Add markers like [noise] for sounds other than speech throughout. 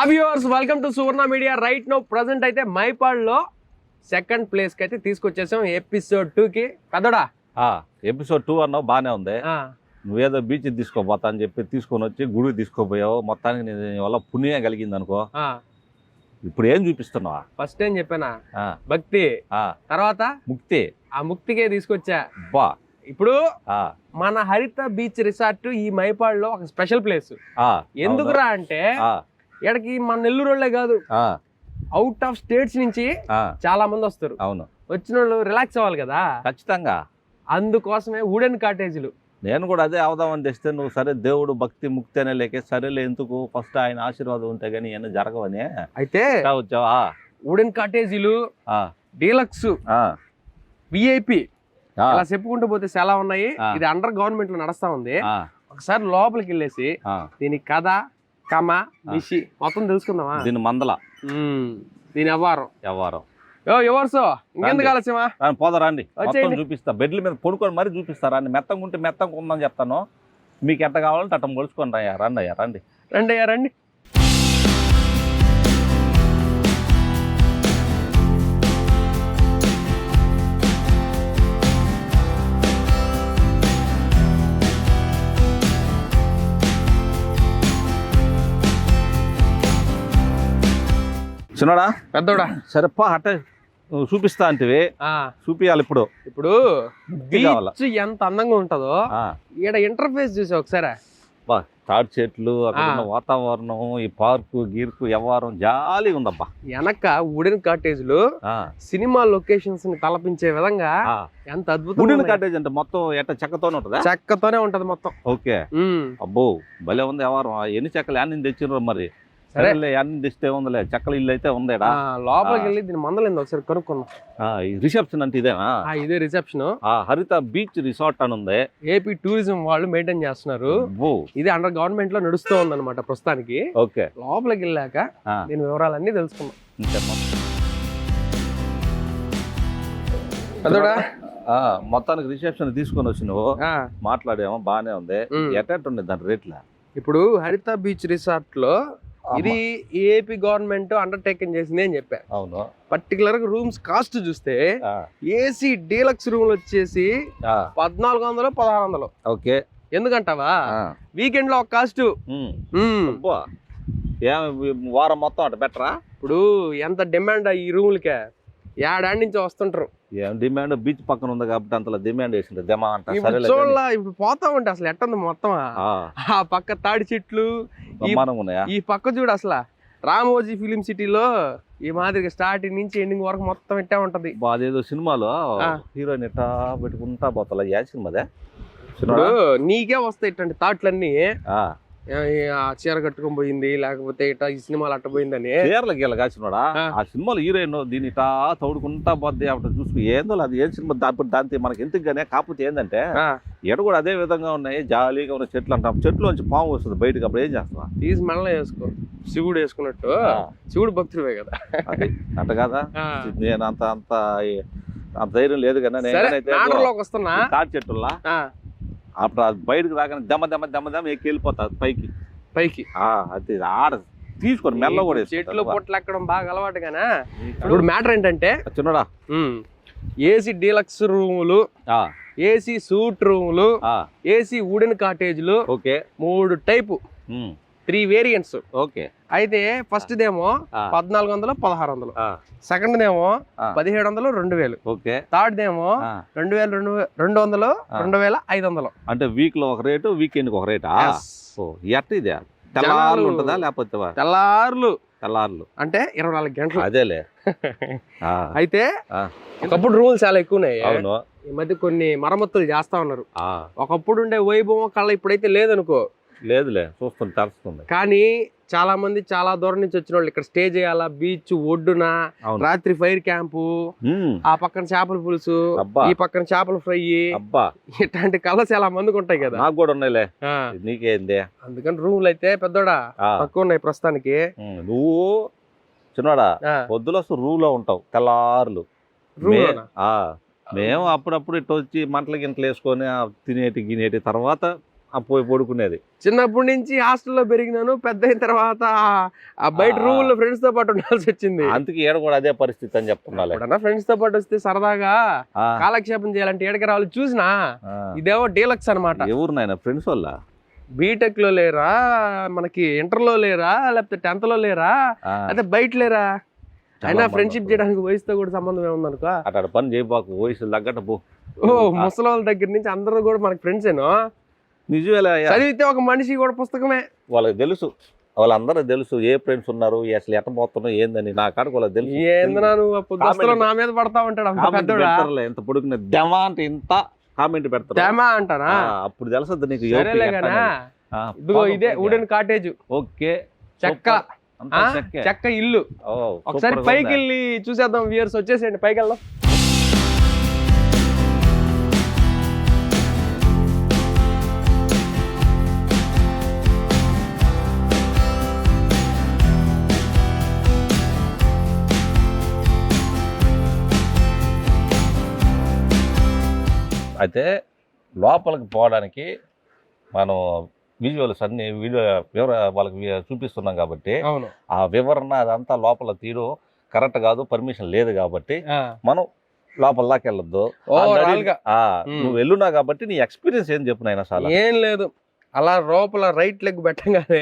Viewers welcome to Suvarna media right now present అయితే మైపాడ్లో second ప్లేస్కి అయితే తీసుకొచ్చేసాం ఎపిసోడ్ టూ కి. కదడా ఎపిసోడ్ టూ అన్నావు బాగానే ఉంది. నువ్వేదో బీచ్ తీసుకోపోతా అని చెప్పి తీసుకొని వచ్చి గుడికి తీసుకోపోయావు. మొత్తానికి నీ వల్ల పుణ్యం కలిగింది అనుకో. ఇప్పుడు ఏం చూపిస్తున్నావా? ఫస్ట్ ఏం చెప్పానా? ఆ, భక్తి. ఆ, తర్వాత? ముక్తి. ఆ ముక్తికే తీసుకొచ్చా? బా. ఇప్పుడు మన హరిత బీచ్ రిసార్ట్ ఈ మైపాడ్లో ఒక స్పెషల్ ప్లేస్ ఎందుకురా అంటే ఇక్కడికి మన నెల్లూరు వాళ్ళే కాదు. అవుట్ ఆఫ్ స్టేట్స్ నుంచి చాలా మంది వస్తారు. అవును. వచ్చిన వాళ్ళు రిలాక్స్ అవ్వాలి కదా. ఖచ్చితంగా. అందుకోసమే వుడెన్ కాటేజీలు నేను కూడా అదే అవుదామని తెస్తే నువ్వు సరే దేవుడు భక్తి ముక్తి అనే లేకే సరేలే ఎందుకు? ఫస్ట్ ఆయన ఆశీర్వాదం ఉంటే కానీ ఇవన్నీ జరగవని. అయితే వచ్చావా? వుడెన్ కాటేజీలు డీలక్స్ ఆ, విఐపి ఇలా చెప్పుకుంటూ పోతే చాలా ఉన్నాయి. ఇది అండర్ గవర్నమెంట్లో నడుస్తా ఉంది. ఒకసారి లోపలికి వెళ్ళేసి. దీని కథ కమ మిషి మొత్తం తెలుసుకుందామా? దీని మందల. దీని వ్యవహారం వ్యవహారం యో ఎవరు ఇంకెందుకు రండి. ఆలస్యమా? పోదా రండి. మొత్తం. చూపిస్తా. బెడ్ల మీద పడుకొని మరీ చూపిస్తారా అండి మెత్తంగా ఉంటే మెత్తంగా ఉందని చెప్తాను. మీకు ఎంత కావాలంటే అట్టం కొలుచుకొని రాయ్యా. రండి అయ్యా రండి. రండి అయ్యా రండి. చిన్నడా? పెద్దోడా? సరేపా అట్ట చూపిస్తా అంటివి. ఆ, చూపియాలి ఇప్పుడు. ఇప్పుడు? బీచ్ ఎంత అందంగా ఉంటుందో ఆ, ఈడ ఇంటర్ఫేస్ చూసి ఒకసారి? బా తాడి చెట్లు అక్కడ. ఉన్న వాతావరణం ఈ పార్కు గీర్కు వ్యవహారం జాలి ఉందబ్బా. వెనక వుడెన్ కాటేజ్లు ఆ, సినిమా లొకేషన్స్ని తలపించే విధంగా. ఎంత అద్భుతంగా వుడెన్. కాటేజ్ అంటే మొత్తం ఎట్ట చెక్కతోనే ఉంటుందా? చెక్కతోనే ఉంటది మొత్తం. ఓకే. అబ్బో భలే ఉంది వ్యవహారం. ఎన్ని చెక్కలు యాన్ని తెచ్చిర్రు మరి. సరే. తెస్తే ఉందిలే. చెక్కల ఇల్లు అయితే ఉందేడా? లోపలికి. వెళ్ళి దీని మందలింది ఒకసారి కనుక్కుందాం. రిసెప్షన్ అంటే ఇదేనా? ఇదే రిసెప్షన్. ఆ హరిత బీచ్ రిసార్ట్ అని ఉంది. ఏపీ టూరిజం వాళ్ళు మెయింటైన్ చేస్తున్నారు. ఇది అండర్ గవర్నమెంట్లో నడుస్తూ ఉందన్నమాట ప్రస్తుతానికి. ఓకే. లోపలికి వెళ్ళాక దీని వివరాలన్నీ తెలుసుకుందాం? అదోడా మొత్తానికి రిసెప్షన్ తీసుకొని వచ్చి నువ్వు మాట్లాడేమో బాగానే ఉంది. ఎట్టంటే ఉంది దాని రేట్ల? ఇప్పుడు హరిత బీచ్ రిసార్ట్లో ఇది ఏపీ గవర్నమెంట్ అండర్టేకింగ్ చేసింది అని చెప్పా. అవును. పర్టికులర్గా రూమ్స్ కాస్ట్ చూస్తే ఏసీ డీలక్స్ రూమ్ వచ్చేసి పద్నాలుగు వందలు పదహారు వందలు. ఓకే. ఎందుకంటావా? వీకెండ్లో ఒక కాస్ట్ వారం మొత్తం అట బెటరా ఇప్పుడు ఎంత డిమాండ్ ఈ రూములకే? ఏడాడి నుంచి వస్తుంటారు. ఏం డిమాండ్ బీచ్ పక్కన ఉంది కాబట్టి అంతలా డిమాండ్ వేసింది దెమా అంట. చూడాల ఇప్పుడు పోతా ఉంటే అసలు ఎట్టుంది మొత్తం ఆ, ఆ పక్క తాడి చెట్లు ఉన్నాయా? ఈ పక్క చూడు అసలు. రామోజీ ఫిలిం సిటీలో ఈ మాదిరిగా స్టార్టింగ్ నుంచి ఎండింగ్ వరకు మొత్తం ఇట్టే ఉంటది. అదేదో సినిమాలో. హీరోయిన్ ఇట్టా పెట్టుకుంటా పోతా ఏ సినిమాదే? నీకే వస్తాయి ఇట్లాంటి థాట్లన్నీ చీర కట్టుకొని పోయింది లేకపోతే ఇట్లా ఈ సినిమాలు అట్ట పోయిందని. చీరల గీల కాసినోడా ఆ. సినిమాలో హీరోయిన్ దీని ఇట్టా తోడుకుంటా పోద్ది అప్పుడు చూసుకు. ఏందో అది ఏ సినిమా దాని దాంతో మనకి ఎందుకు గానే కాకపోతే ఏంటంటే ఎడ కూడా అదే విధంగా ఉన్నాయి జాలీగా ఉన్న చెట్లు అంటాం. చెట్లు నుంచి పాము వస్తుంది బయటకు అప్పుడు ఏం చేస్తావా? తీసి మెడలో వేసుకో. శివుడు వేసుకున్నట్టు శివుడు భక్తుడివే కదా. అంట కదా. నేను అంత అంత అంత ధైర్యం లేదు కదా నేనైతే నాటర్లోకి అప్పుడు అది బయటకు రాగానే దమ్మ దమ్మ దమ్మ దమ్మ ఎక్కి వెళ్ళిపోతా పైకి. పైకి. అది ఆడ తీసుకొని మెల్ల కూడా చెట్లు పొట్లు ఎక్కడం బాగా అలవాటు గానా? ఇప్పుడు మ్యాటర్ ఏంటంటే చిన్నడా. ఏసీ డీలక్స్ రూములు ఏసీ సూట్ రూములు ఏసీ వుడెన్ కాటేజ్లు ఓకే. మూడు టైపు. Three variants. ఓకే. అయితే ఫస్ట్ దేమో పద్నాలుగు వందలు పదహారు వందలు. సెకండ్ దేమో పదిహేడు వందలు రెండు వేలు. ఓకే. థర్డ్ దేమో రెండు వేలు రెండు రెండు వందలు. రెండు వేల ఐదు వందలు. అంటే వీక్లో ఒక రేటు వీకెండ్ ఒక రేటా ఎట్ట ఇదే. తెల్లార్లు ఉంటుందా లేకపోతే తెల్లార్లు. తెల్లార్లు. అంటే ఇరవై నాలుగు గంటలు. అదేలే. [laughs] అయితే. ఒకప్పుడు రూల్స్ చాలా ఎక్కువ ఉన్నాయి ఈ మధ్య కొన్ని మరమ్మతులు చేస్తా ఉన్నారు. ఒకప్పుడు ఉండే వైభవం కళ్ళ ఇప్పుడైతే లేదనుకో. లేదులే చూస్తుంది తెలుస్తుంది కానీ చాలా మంది చాలా దూరం నుంచి వచ్చిన వాళ్ళు ఇక్కడ స్టే చేయాలా? బీచ్ ఒడ్డున? రాత్రి ఫైర్ క్యాంపు ఆ పక్కన చేపల పులుసు ఈ పక్కన చేపల ఫ్రై అబ్బా. ఇట్లాంటి కళ చాలా మందికి ఉంటాయి కదా. నాకు కూడా ఉన్నాయిలే. నీకేంది అందుకని రూమ్లు అయితే పెద్దోడా? తక్కువ ఉన్నాయి ప్రస్తుతానికి. నువ్వు చిన్నవాడా పొద్దుల రూలో ఉంటావు తెల్లారులు. మేము అప్పుడప్పుడు ఇటు వచ్చి మంటల గింటలు వేసుకొని తినేటి గినేటి తర్వాత పోయి పడుకునేది. చిన్నప్పటి నుంచి హాస్టల్లో పెరిగినాను పెద్ద అయిన తర్వాత బయట. రూమ్లో ఫ్రెండ్స్తో పాటు ఉండాల్సి వచ్చింది. అందుకే ఈడ కూడా అదే పరిస్థితి అని ఎప్పుడన్నా ఫ్రెండ్స్తో పాటు వస్తే సరదాగా కాలక్షేపం చేయాలంటే ఏడకి రావాలి చూసినా ఆ. ఇదేమో డీలక్స్ అన్నమాట. ఎవరు నాయన? ఫ్రెండ్స్ వల్ల బీటెక్లో లేరా? మనకి ఇంటర్లో లేరా? లేకపోతే టెన్త్లో లేరా అయితే బయట లేరా? అయినా ఫ్రెండ్షిప్. చేయడానికి వయసుతో కూడా సంబంధం ఏముందనుకో? అక్కడ పని చేయబాకు వయసు తగ్గట్టు పో. ఓ ముసలి వాళ్ళ దగ్గర నుంచి అందరూ కూడా మనకి ఫ్రెండ్స్ ఏనో నిజమేలే. చదివితే ఒక మనిషి కూడా పుస్తకమే. వాళ్ళకి తెలుసు. వాళ్ళందరూ తెలుసు ఏ ఫ్రెండ్స్ ఉన్నారు అసలు ఎట్ట పోతున్నావు ఏందని. నా కాడకు వాళ్ళకి తెలుసు. ఏందనా నువ్వు? ఆ పొద్దుస్తలో Comment. నా మీద పడతా ఉంటాడు ఎంత పొడుగున దెమ అంటే ఇంత కామెంట్ పెడతారు. ఆ, అప్పుడు తెలుస్తుంది నీకు ఇదిగో ఇదే. Wooden cottage okay. చెక్క. చెక్కే. ఇల్లు. ఒకసారి పైకి? వెళ్ళి చూసేద్దాం వ్యూయర్స్ వచ్చేసేయండి. పైకి వెళ్దాం అయితే లోపలికి పోవడానికి మనం విజువల్స్ అన్ని వీడియో వివర వాళ్ళకి చూపిస్తున్నాం కాబట్టి ఆ వివరణ అదంతా లోపల తీరు కరెక్ట్ కాదు పర్మిషన్ లేదు కాబట్టి మనం లోపల దాకా వెళ్ళొద్దు. ఓవరాల్గా ఆ, మ్. నువ్వు వెళ్ళున్నా కాబట్టి నీ ఎక్స్పీరియన్స్ ఏం చెప్పు నాయన చాలా ఏం లేదు. అలా లోపల రైట్ లెగ్ పెట్టగానే.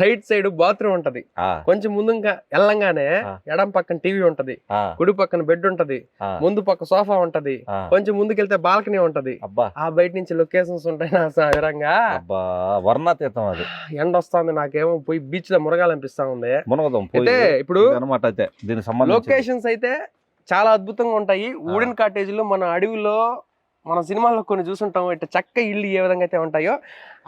రైట్ సైడ్ బాత్రూమ్ ఉంటది. కొంచెం ముందుగా వెళ్ళంగానే. ఎడం పక్కన టీవీ ఉంటది. కుడి పక్కన బెడ్ ఉంటది. ముందు పక్క సోఫా ఉంటది. కొంచెం ముందుకెళ్తే బాల్కనీ ఉంటది. అబ్బా. ఆ బయట నుంచి లొకేషన్స్ ఉంటాయి నా అబ్బా వర్ణాతీతం అది. ఎండ వస్తుంది నాకేమో పోయి బీచ్లో మురగాలనిపిస్తా ఉంది. అయితే ఇప్పుడు అనమాట అయితే దీనికి సంబంధించి లొకేషన్స్ అయితే చాలా అద్భుతంగా ఉంటాయి. వుడెన్ కాటేజ్లో మన అడవిలో మన సినిమాల్లో కొన్ని చూసుంటాం ఇట్లా చక్క ఇల్లు ఏ విధంగా అయితే ఉంటాయో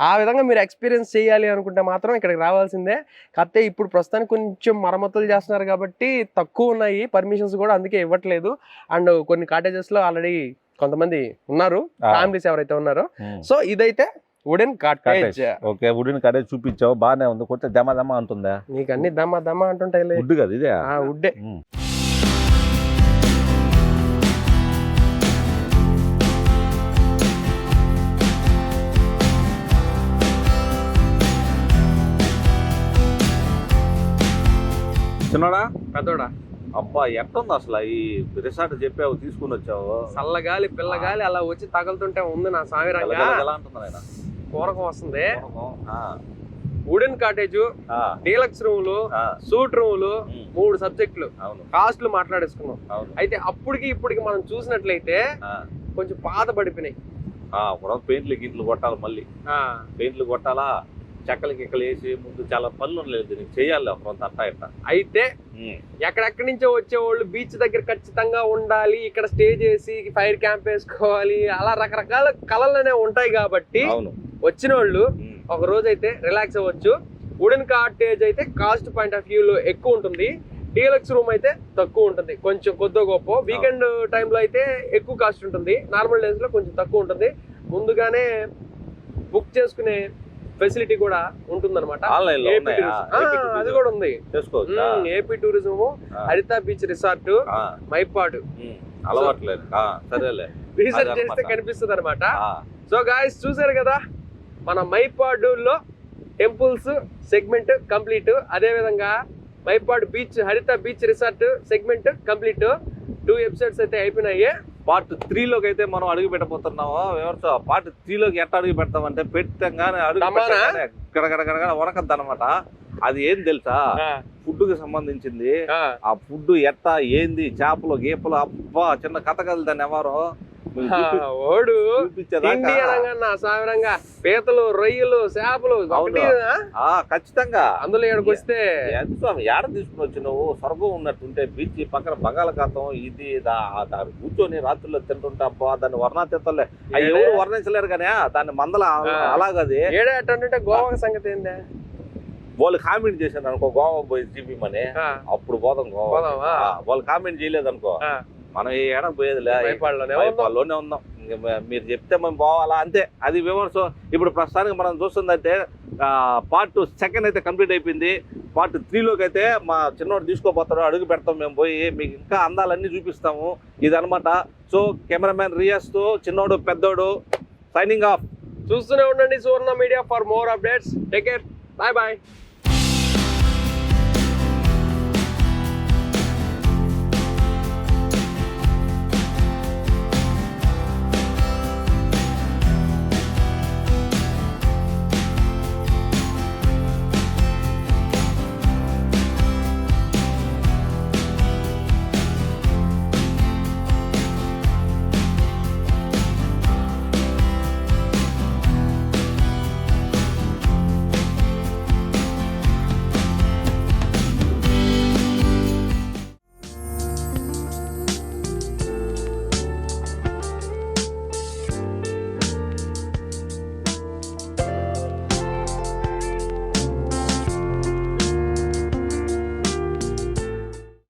ఆ విధంగా మీరు ఎక్స్పీరియన్స్ చేయాలి అనుకుంటే మాత్రం ఇక్కడికి రావాల్సిందే. కాకపోతే ఇప్పుడు ప్రస్తుతానికి కొంచెం మరమ్మతులు చేస్తున్నారు కాబట్టి తక్కువ ఉన్నాయి పర్మిషన్స్ కూడా అందుకే ఇవ్వట్లేదు. అండ్ కొన్ని కాటేజెస్లో ఆల్రెడీ కొంతమంది ఉన్నారు. ఫ్యామిలీస్ ఎవరైతే ఉన్నారో. సో ఇదైతే వుడెన్ కాటేజ్ కాటేజ్. ఓకే వుడిని కడే చూపించావు బాగానే ఉంది కొట్టే దమ దమ అంటుందా? నీకు అన్ని దమ్మ దమ్మ అంటుంటాయి వుడ్ కదా ఇదే? వుడ్డే పెద్దోడా? అబ్బా ఎట్టుంది అసలు? ఈ రిసార్ట్ చెప్పావు తీసుకుని వచ్చావు. చల్లగాలి పిల్లగాలి అలా వచ్చి తగులుతుంటే ఉంది నా సామిరంగా. ఎలా- అంటుంది? పూరకం వస్తుంది. వుడెన్ కాటేజ్ డీలక్స్ రూములు సూట్ రూములు మూడు సబ్జెక్టులు. అవును. కాస్ట్లు మాట్లాడేసుకున్నాం. అవును. అయితే అప్పటికి ఇప్పటికి మనం చూసినట్లయితే కొంచెం పాత పడిపోయినాయి పెయింట్లు గింట్లు కొట్టాలి మళ్ళీ. పెయింట్లు కొట్టాలా? చెక్కలు గిక్కలు వేసి ముందు చాలా పనులు లేదు దీనికి. చేయాలి కొంత అట్టా ఇట్ట అయితే ఎక్కడెక్కడి నుంచో వచ్చేవాళ్ళు బీచ్ దగ్గర ఖచ్చితంగా ఉండాలి ఇక్కడ స్టే చేసి ఫైర్ క్యాంప్ వేసుకోవాలి అలా రకరకాల కళలనే ఉంటాయి కాబట్టి వచ్చిన వాళ్ళు ఒక రోజు అయితే రిలాక్స్ అవ్వచ్చు. వుడెన్ కాటేజ్ అయితే కాస్ట్ పాయింట్ ఆఫ్ వ్యూలో ఎక్కువ ఉంటుంది. డీలక్స్ రూమ్ అయితే తక్కువ ఉంటుంది. కొంచెం కొద్దో గొప్ప. వీకెండ్ టైంలో అయితే ఎక్కువ కాస్ట్ ఉంటుంది. నార్మల్ డేస్లో కొంచెం తక్కువ ఉంటుంది. ముందుగానే బుక్ చేసుకునే ఫెసిలిటీ కూడా ఉంటుందన్నమాట. ఆన్లైన్. ఆ, ఏపీ అది. కూడా ఉంది. చేసుకోవచ్చా? AP tourism Haritha beach resort Mypadu. అలవాట్లేదు సరేలే. [laughs] రీసెర్చ్. చేస్తే కనిపిస్తుంది అనమాట సో గాయస్ చూసారు కదా? మన మైపాడులో టెంపుల్స్ సెగ్మెంట్ కంప్లీట్. అదే విధంగా Mypadu beach Haritha beach resort segment complete. Two episodes అయితే అయిపోయినాయి. పార్ట్ త్రీలోకి అయితే మనం అడుగు పెట్టబోతున్నాము ఎవరితో? పార్ట్ త్రీలోకి ఎట్ట అడుగు పెడతామంటే పెట్టంగానే అడుగు గడగడగడగడ వరకద్దు అనమాట అది ఏం తెలుసా? ఫుడ్కి సంబంధించింది. ఆ, ఫుడ్ ఎట్ట ఏంది చేపలు గీపలు అబ్బా చిన్న కథ కలు దాన్ని ఎవరు ఓడు. సామిరంగా పీతలు రొయ్యలు చేపలు ఖచ్చితంగా. అందులో ఇక్కడికి వస్తే ఏడ తీసుకుని వచ్చి నువ్వు స్వర్గం ఉన్నట్టుంటే బీచ్ పక్కన బంగాళాఖాతం ఇది కూర్చొని రాత్రుల్లో తింటుంటే అబ్బా దాన్ని వర్ణాతీతలే. అవి ఎవరు వర్ణించలేరు కానీ దాన్ని మందల. అలాగది. ఏడే అట్టుంటే గోవా సంగతి ఏందే? వాళ్ళు కామెంట్ చేశారు అనుకో గోవా పోయి జీపీమని ఆ, అప్పుడు పోదాం గోవా వాళ్ళు కామెంట్ చేయలేదు అనుకో మనం ఏ ఏడ పోయేదిలే. ఇంక మ- మీరు చెప్తే మేము పోవాలా? అంతే. అది విమర్శ. ఇప్పుడు ప్రస్తుతానికి మనం చూస్తుందంటే పార్ట్ సెకండ్ అయితే కంప్లీట్ అయిపోయింది. పార్ట్ త్రీలోకి అయితే మా చిన్నోడు తీసుకోపోతాడు. అడుగు పెడతాం మేము పోయి. మీకు ఇంకా అందాలన్నీ చూపిస్తాము. ఇది అనమాట సో కెమెరామ్యాన్ రియాస్తో చిన్నోడు పెద్దోడు సైనింగ్ ఆఫ్ చూస్తూనే ఉండండి Suvarna media. For more updates take care bye bye